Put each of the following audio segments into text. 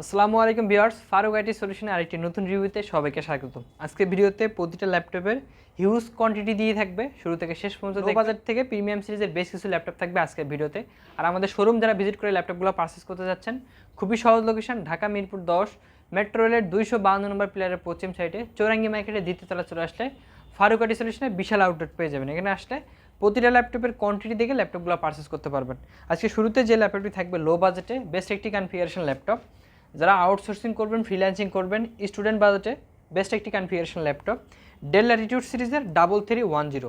আসসালামু আলাইকুম viewers Faruk IT সলিউশনের আরেকটি নতুন রিভিউতে সবাইকে স্বাগত। আজকে ভিডিওতে প্রতিটা ল্যাপটপের হিউজ কোয়ান্টিটি দিয়ে থাকবে। শুরু থেকে শেষ পর্যন্ত বাজার থেকে প্রিমিয়াম সিরিজের বেশ কিছু ল্যাপটপ থাকবে আজকের ভিডিওতে। আর আমাদের শোরুম যারা ভিজিট করে ল্যাপটপগুলো পারচেস করতে যাচ্ছেন খুবই সহজ লোকেশন ঢাকা মিরপুর দশ মেট্রো রেলের দুইশো বাহান্ন নম্বর প্লেয়ারের পশ্চিম সাইডে চৌরাঙ্গি মার্কেটের দ্বিতীয় তলা চলে আসলে ফারুক আইটি সলিউশনে বিশাল আউটলেট পেয়ে যাবেন। এখানে আসলে প্রতিটা ল্যাপটপের কোয়ান্টিটি দেখে ল্যাপটপগুলো পারচেস করতে পারবেন। আজকে শুরুতে যে ল্যাপটপটি থাকবে লো বাজেটে বেস্ট একটি কনফিগারেশন ল্যাপটপ। যারা আউটসোর্সিং করবেন ফ্রিল্যান্সিং করবেন স্টুডেন্ট বাজেটে বেস্ট একটি কনফিগারেশন ল্যাপটপ ডেল ল্যাটিটিউড সিরিজের double three one zero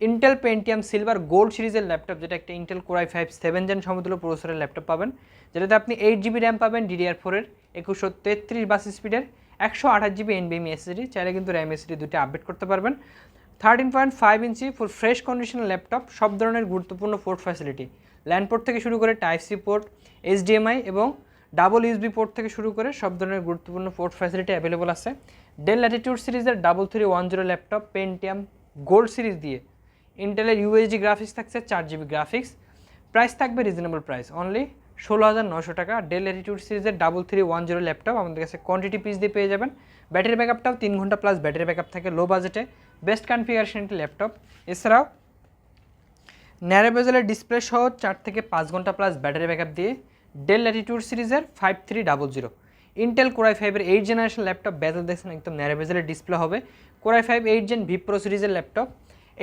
Intel Pentium silver gold সিরিজের ল্যাপটপ যেটা একটা Intel Core i five seven gen সমতুল্য প্রসেসরের ল্যাপটপ পাবেন, যেটাতে আপনি এইট জিবি র্যাম পাবেন ডিডিআর ফোরের একুশশো তেত্রিশ বাস স্পিডের একশো আঠাশ জিবি এনবিএমি এসএসডি চাইলে কিন্তু র্যাম এসএসডি দুটি আপডেট করতে পারবেন। Thirteen point five inch full fresh কন্ডিশনের ল্যাপটপ সব ধরনের গুরুত্বপূর্ণ পোর্ট ফ্যাসিলিটি ল্যান্ড পোর্ট থেকে শুরু করে টাইপ সি পোর্ট এইচডিএমআই এবং ডাবল ইউএসবি পোর্ট থেকে শুরু করে সব ধরনের গুরুত্বপূর্ণ পোর্ট ফ্যাসিলিটি অ্যাভেলেবল আছে। ডেল ল্যাটিটিউড সিরিজের double three one zero laptop Pentium gold series দিয়ে ইন্টেলের ইউএসডি গ্রাফিক্স থাকছে চার জিবি গ্রাফিক্স প্রাইস থাকবে রিজনেবল প্রাইস অনলি ষোলো হাজার নশো টাকা। ডেল ল্যাটিটিউড সিরিজের double three one zero laptop আমাদের কাছে কোয়ান্টিটি পিস দিয়ে পেয়ে যাবেন। ব্যাটারি ব্যাকআপটাও তিন ঘণ্টা প্লাস ব্যাটারি ব্যাকআপ থাকে লো বাজেটে বেস্ট কনফিগারেশন একটি ল্যাপটপ এছাড়াও ন্যারো বেজেলের ডিসপ্লে সহ চার থেকে পাঁচ ঘণ্টা প্লাস ব্যাটারি ব্যাকআপ দিয়ে ডেল ল্যাটিটিউড সিরিজের five three double zero Intel core i ফাইভের এইট জেনারেশন ল্যাপটপ বেজেল দেখছেন একদম ন্যারো বেজেলের ডিসপ্লে হবে। Core i five eight gen V Pro সিরিজের ল্যাপটপ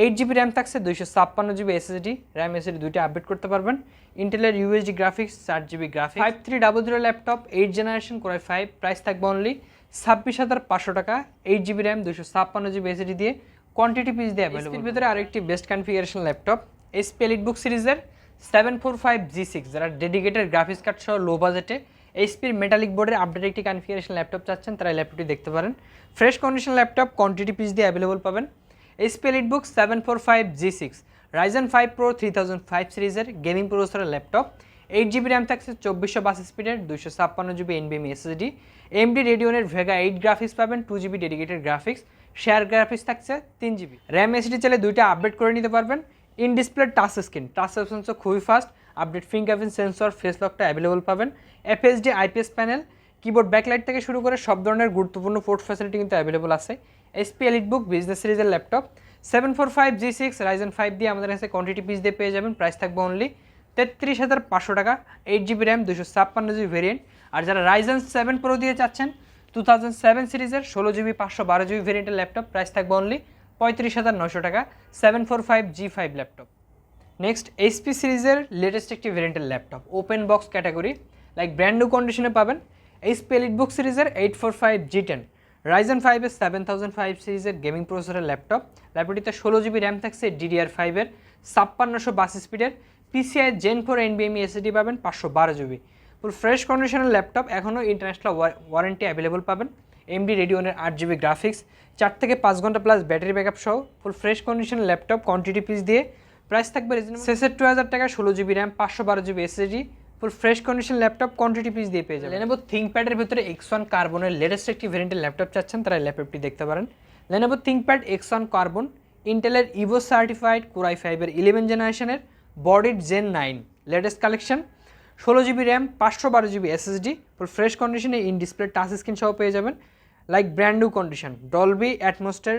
এইট জিবি র্যাম থাকছে দুইশো ছাপ্পান্ন জিবি এসএসডি র্যাম এসএসডি দুইটা আপডেট করতে পারবেন। ইন্টেলের ইউএসডি গ্রাফিক্স চার GB graphics five three double zero laptop eight generation core i five price থাকবে অনলি ছাব্বিশ হাজার পাঁচশো টাকা। এইট জিবি র্যাম দুশো ছাপ্পান্ন জিবি এসএসডি দিয়ে। কোয়ান্টিটি পিস দিয়ে অ্যাভেলেবল ভিতরে আরেকটি best configuration laptop HP Elite Book সিরিজের seven four five G six যারা ডেডিকেটেড গ্রাফিক্স কার্ড সহ লো বাজেটে এইচপির মেটালিক বোর্ডের আপডেট একটি কনফিগারেশন ল্যাপটপ চাচ্ছেন, তারা ল্যাপটপটি দেখতে পারেন। Fresh condition laptop quantity piece দিয়ে অ্যাভেলেবল পাবেন। HP EliteBook seven four five G six Ryzen five Pro three thousand five সিরিজের গেমিং প্রসেসরের ল্যাপটপ এইট জিবি র্যাম থাকছে, চব্বিশশো বাস স্পিডের দুশো ছাপ্পান্ন জিবি এনবিএম এসএসডি এমডি রেডিওনের ভেগা এইট গ্রাফিক্স পাবেন two GB dedicated graphics share graphics থাকছে, তিন জিবি র্যাম এসডি চাইলে দুইটা আপডেট করে নিতে পারবেন। In display touch screen touch sensor খুবই fast update fingerprint sensor face লকটা অ্যাভেলেবল পাবেন। FHD IPS panel keyboard backlight থেকে শুরু করে সব ধরনের গুরুত্বপূর্ণ পোর্ট ফ্যাসিলিটি কিন্তু অ্যাভেলেবল আছে। এসপি এলিট বুক বিজনেস সিরিজের laptop seven four five G six Ryzen five দিয়ে আমাদের কাছে কোয়ান্টিটি পিস দিয়ে পেয়ে যাবেন। প্রাইস থাকবে অনলি তেত্রিশ হাজার পাঁচশো টাকা এইট জিবি র্যাম দুশো ছাপ্পান্ন জিবি ভেরিয়েন্ট আর যারা রাইজেন সেভেন প্রো দিয়ে চাচ্ছেন টু থাউজেন্ড সেভেন সিরিজের ষোলো জিবি পাঁচশো বারো জিবি ভেরিয়েন্টের ল্যাপটপ প্রাইস থাকবে অনলি পঁয়ত্রিশ হাজার নশো টাকা seven four five G five laptop next HP সিরিজের লেটেস্ট একটি ভেরিয়েন্টের laptop open box category like brand new কন্ডিশনে পাবেন। এইচপি এলিট বুক সিরিজের eight four five G ten Ryzen ফাইভের সেভেন থাউজেন্ড ফাইভ সিরিজের গেমিং প্রসেসরের ল্যাপটপ ল্যাপটপটিতে ষোলো জিবি র্যাম থাকছে ডিডিআর ফাইভের ছাপ্পান্নশো বাস স্পিডের পিসিআই জেন ফোর এনবিএমই এসএডি পাবেন, পাঁচশো বারো জিবি ফুল ফ্রেশ কন্ডিশনের ল্যাপটপ এখনও ইন্টারন্যাশনাল ওয়ারেন্টি অ্যাভেলেবল পাবেন। এমডি রেডিওনের আট জিবি গ্রাফিক্স চার থেকে পাঁচ ঘণ্টা প্লাস ব্যাটারি ব্যাকআপ সহ ফুল ফ্রেশ কন্ডিশনের ল্যাপটপ কোয়ান্টিটি পিস দিয়ে প্রাইস থাকবে টু হাজার টাকা ষোলো জিবি র্যাম পাঁচশো বারো GB SSD full fresh condition laptop quantity piece দিয়ে পেয়ে যাবেন। লেনোভো থিঙ্কপ্যাডের ভিতরে এক্স ওয়ান কার্বনের লেটেস্ট একটি ভেরিয়েন্টের ল্যাপটপ চাচ্ছেন, তারা ল্যাপটপটি দেখতে পারেন। Lenovo ThinkPad X one Carbon ইন্টেলের ইভো সার্টিফাইড কোরাই ফাইভের ইলেভেন জেনারেশনের বডিড জেন নাইন লেটেস্ট কালেকশন ষোলো জিবি র্যাম পাঁচশো বারো জিবি এসএসডি ফুল ফ্রেশ কন্ডিশনে ইন ডিসপ্লে টাচ স্ক্রিন সহ পেয়ে যাবেন। Like brand new condition Dolby অ্যাটমোস্টার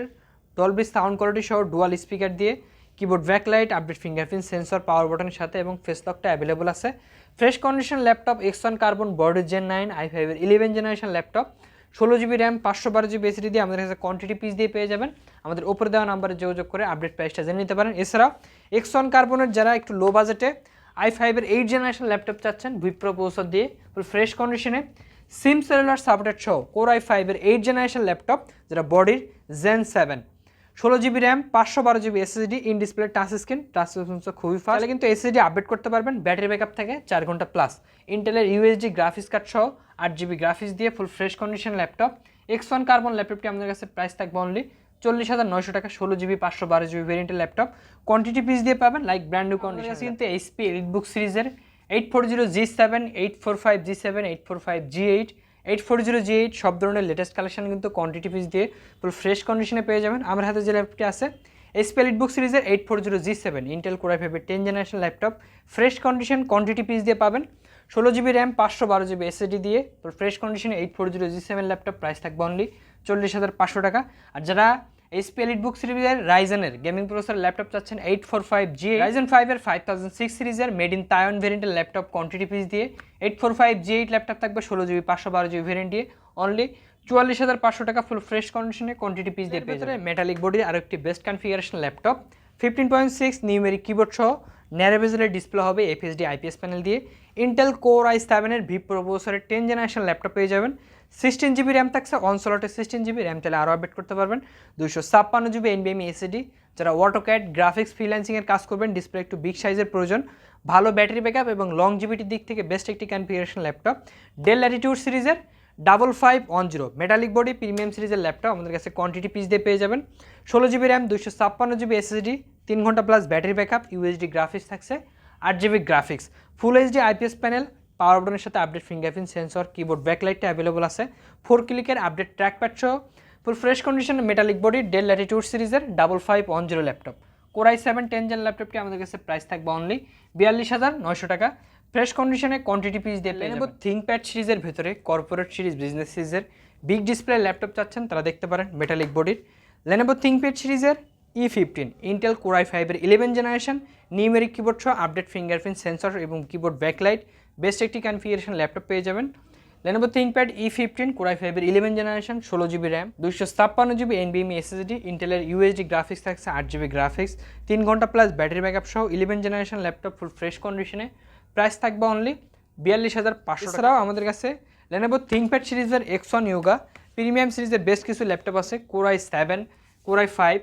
Dolby sound quality সহ ডুয়াল স্পিকার দিয়ে keyboard backlight update fingerprint sensor power বাটনের সাথে এবং ফেস লকটা অ্যাভেলেবল আছে। Fresh condition laptop X Carbon body gen nine i ফাইভের ইলেভেন জেনারেশন ল্যাপটপ ষোলো জিবি র্যাম পাঁচশো বারো জিবি এসিডি দিয়ে আমাদের কাছে কোয়ান্টিটি পিস দিয়ে পেয়ে যাবেন। আমাদের ওপরে দেওয়া নাম্বারে যোগাযোগ করে আপডেট প্রাইসটা জেনে নিতে পারেন। এছাড়াও এক্স কার্বনের যারা একটু লো বাজেটে আই ফাইভের এইট জেনারেশন ল্যাপটপ চাচ্ছেন ভিপ্রো প্রসেসর দিয়ে ফ্রেশ কন্ডিশনে সিম সেলুলার সাপোর্টেড সহ কোর আই ফাইভের এইট জেনারেশন ল্যাপটপ যেটা বডির জেন সেভেন ষোলো জিবি র্যাম পাঁচশো বারো GB SSD in display touch screen touch sensor খুবই ফাস্ট তাহলে কিন্তু এসএসডি আপডেট করতে পারবেন ব্যাটারি ব্যাকআপ থেকে চার ঘণ্টা প্লাস ইন্টেলের ইউএসডি গ্রাফিক্স কার্ড সহ আট জিবি গ্রাফিক্স দিয়ে full fresh condition laptop X one Carbon ল্যাপটপটি আমাদের কাছে প্রাইস থাকবে অনলি চল্লিশ হাজার নয়শো টাকা ষোলো জিবি পাঁচশো বারো জিবি ভেরিয়েন্টের ল্যাপটপ কোয়ান্টিটি পিস দিয়ে পাবেন লাইক ব্র্যান্ড নিউ কন্ডিশন কিন্তু এইচপি এলিট বুক সিরিজের eight four zero G seven eight four five G seven eight four five G eight eight four zero G eight সব ধরনের latest collection কিন্তু quantity piece দিয়ে full fresh কন্ডিশনে পেয়ে যাবেন। আমার হাতে যে ল্যাপটপটি আছে এসপি বুক সিরিজের eight four zero G seven Intel Core i ফাইভের ten generation laptop fresh condition quantity piece দিয়ে পাবেন। ষোলো জিবি র্যাম পাঁচশো বারো জিবি এসএসডি দিয়ে ফ্রেশ কন্ডিশনে eight four zero G seven laptop price থাকবে অনলি চল্লিশ হাজার পাঁচশো টাকা। আর যারা এইচপি এলিট বুক সিরিজের রাইজেনের গেমিং প্রসেসর ল্যাপটপ চাচ্ছেন eight four five G Ryzen ফাইভের ফাইভ থাউজেন্ড সিক্স সিরিজের মেড ইন তায়ন ভেরিয়েন্টের ল্যাপটপ কোয়ান্টিটি পিস দিয়ে eight four five G eight laptop থাকবে ষোলো জিবি পাঁচশো বারো জিবি ভেরিয়েন্ট দিয়ে অনলি চুয়াল্লিশ হাজার পাঁচশো টাকা ফুল ফ্রেশ কন্ডিশনে কোয়ান্টিটি পিস দিয়ে পেয়ে যাবেন। মেটালিক বডির আরও একটি best configuration laptop fifteen point six numeric keyboard সহ ন্যারোভেজেলের ডিসপ্লে হবে এফএসডি আইপিএস প্যানেল দিয়ে। ইন্টেল কোর আই সেভেনের ভি প্রবোসারের টেন জেনারেশন ল্যাপটপ পেয়ে যাবেন। সিক্সটিন জিবি র্যাম থাকছে অন সিক্সটিন জিবি র্যাম চাইলে আরও আপডেট করতে পারবেন। দুইশো ছাপ্পান্ন জিবি এনবিএমি এসিডি যারা ওয়াটোক্যাট গ্রাফিক্স ফ্রিল্যান্সিংয়ের কাজ করবেন ডিসপ্লে একটু বিগ সাইজের প্রয়োজন। ভালো ব্যাটারি ব্যাকআপ এবং লং জিবিটির দিক থেকে বেস্ট একটি কনফিগারেশন ল্যাপটপ ডেল ল্যাটিটিউড সিরিজের double five one zero metallic body premium সিরিজের ল্যাপটপ আমাদের কাছে কোয়ান্টিটি পিস দিয়ে পেয়ে যাবেন। ষোলো জিবি র্যাম দুইশো ছাপ্পান্ন জিবি এসএসডি তিন ঘণ্টা plus battery backup UHD graphics থাকছে, আট GB graphics full HD IPS panel power বাটনের সাথে আপডেট ফিঙ্গারপ্রিন্ট সেন্সর কিবোর্ড ব্যাকলাইটটা অ্যাভেলেবল আছে। ফোর ক্লিকের আপডেট ট্র্যাকপ্যাড সহ full fresh condition metallic body Dell Latitude সিরিজের double five one zero laptop Core i seven ten gen ল্যাপটপটি আমাদের কাছে প্রাইস থাকবে অনলি বিয়াল্লিশ হাজার নয়শো টাকা। ফ্রেশ কন্ডিশনে কোয়ান্টিটি পিস দিয়ে পেয়ে যাবেন। থিঙ্কপ্যাড সিরিজের ভেতরে কর্পোরেট সিরিজ বিজনেস সিরিজের বিগ ডিসপ্লে ল্যাপটপ চাচ্ছেন তারা দেখতে পারেন মেটালিক বডির লেনোভো থিঙ্কপ্যাড সিরিজের E fifteen Intel core i ফাইভের ইলেভেন জেনারেশন নিউমেরিক কিবোর্ড সহ আপডেট ফিঙ্গারপ্রিন্ট সেন্সর এবং কিবোর্ড ব্যাকলাইট বেস্ট একটি কনফিগারেশন ল্যাপটপ পেয়ে যাবেন। Lenovo ThinkPad E fifteen core i ফাইভের ইলেভেন জেনারেশন ষোলো জিবি র্যাম দুশো ছাপ্পান্ন জিবি এনবিএমি এসএসডি ইন্টেলের ইউএসডি গ্রাফিক্স থাকছে আট জিবি গ্রাফিক্স তিন ঘণ্টা প্লাস ব্যাটারি ব্যাকআপ সহ eleven generation laptop full fresh কন্ডিশনে প্রাইস থাকবে অনলি বিয়াল্লিশ হাজার পাঁচশো ছাড়াও আমাদের কাছে লেনোভো থিঙ্কপ্যাড সিরিজের এক্স এক্সন ইয়োগা প্রিমিয়াম সিরিজের বেশ কিছু ল্যাপটপ আছে Core i seven Core i five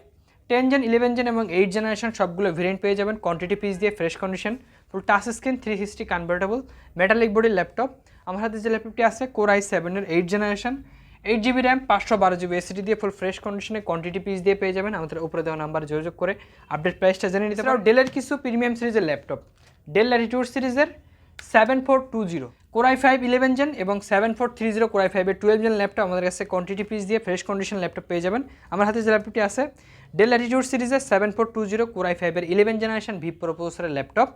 ten gen eleven gen এবং এইট জেনারেশন সবগুলো ভেরিয়েন্ট পেয়ে যাবেন। কোয়ান্টিটি পিস দিয়ে fresh condition full touch screen three sixty convertible metallic বডির ল্যাপটপ আমার হাতে যে ল্যাপটপটি আছে কোর আই সেভেনের eight generation eight GB RAM পাঁচশো বারো জিবি এসিডি দিয়ে ফুল ফ্রেশ কন্ডিশনে কোয়ান্টিটি পিস দিয়ে পেয়ে যাবেন। আমাদের উপরে দেওয়া নাম্বার যোগাযোগ করে আপডেট প্রাইসটা জেনে নিতে পারো ডেলের কিছু প্রিমিয়াম সিরিজের ল্যাপটপ ডেল ল্যাটিটিউড সিরিজের seven four two zero Core i five eleven gen এবং seven four three zero Core i ফাইভের টুয়েলভ জেন ল্যাপটপ আমাদের কাছে কোয়ান্টিটি পিস দিয়ে ফ্রেশ কন্ডিশন ল্যাপটপ পেয়ে যাবেন। আমার হাতে যে ল্যাপটপটি আছে ডেল অ্যাটিটিউড সিরিজে seven four two zero Core i ফাইভের ইলেভেন জেনারেশন ভি প্রপোসারের ল্যাপটপ।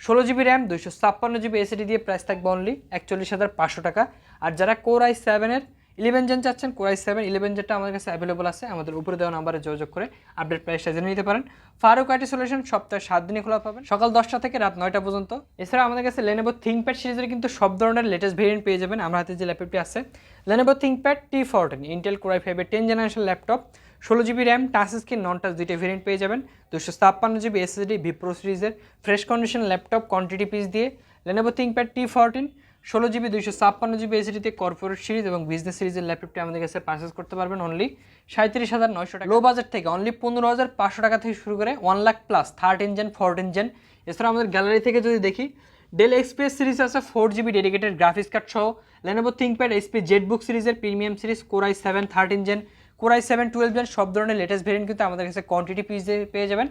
ষোলো জিবি র্যাম দুইশো ছাপ্পান্ন জিবি এসিডি দিয়ে প্রাইস থাকবে অনলি একচল্লিশ হাজার পাঁচশো টাকা। আর যারা কোরাই সেভেনের ইলেভেন জেন চাচ্ছেন কোরাই সেভেন ইলেভেন জেনটা আমাদের কাছে অ্যাভেলেবল আছে। আমাদের উপরে দেওয়া নাম্বারে যোগাযোগ করে আপডেট প্রাইসটা জেনে নিতে পারেন। ফারুক আইটি সলিউশন সপ্তাহে সাত দিনে খোলা পাবেন। সকাল দশটা থেকে রাত নয়টা পর্যন্ত। এছাড়া আমাদের কাছে লেনেভো থিঙ্কপ্যাড সিরিজের কিন্তু সব ধরনের লেটেস্ট ভেরিয়েন্ট পেয়ে যাবেন। আমার হাতে যে ল্যাপটপটি আছে Lenovo ThinkPad T fourteen Intel Core i ফাইভের টেন জেনারেশন ল্যাপটপ ষোলো GB RAM touch screen non touch দুইটা ভেরিয়েন্ট পেয়ে যাবেন। দুশো ছাপ্পান্ন জিবি এসএসডি ভিপ্রো সিরিজের fresh condition laptop quantity piece দিয়ে। লেনেভো থিঙ্কপ্যাড টি ফোরটিন ষোলো জিবি, দুইশো ছাপ্পান্ন জিবি এসিডিতে কর্পোরেট সিরিজ এবং বিজনেস সিরিজের ল্যাপটপটি আমাদের কাছে পারচেস করতে পারবেন অনলি সাঁত্রিশ হাজার নয়শো টাকা। লো বাজার থেকে অনলি পনেরো হাজার পাঁচশো টাকা থেকে শুরু করে one lakh plus third gen fourteen gen এছাড়া আমাদের গ্যালারি থেকে যদি দেখি ডেল এক্সপ্রেস সিরিজ আছে four GB dedicated graphics card সহ। লেনোভো থিঙ্কপ্যাড এসপি জেটবুক সিরিজের premium series core i seven thirteen gen core i seven twelve gen সব ধরনের লেটেস্ট ভেরিয়েন্ট কিন্তু আমাদের কাছে কোয়ান্টিটি পিস পেয়ে যাবেন।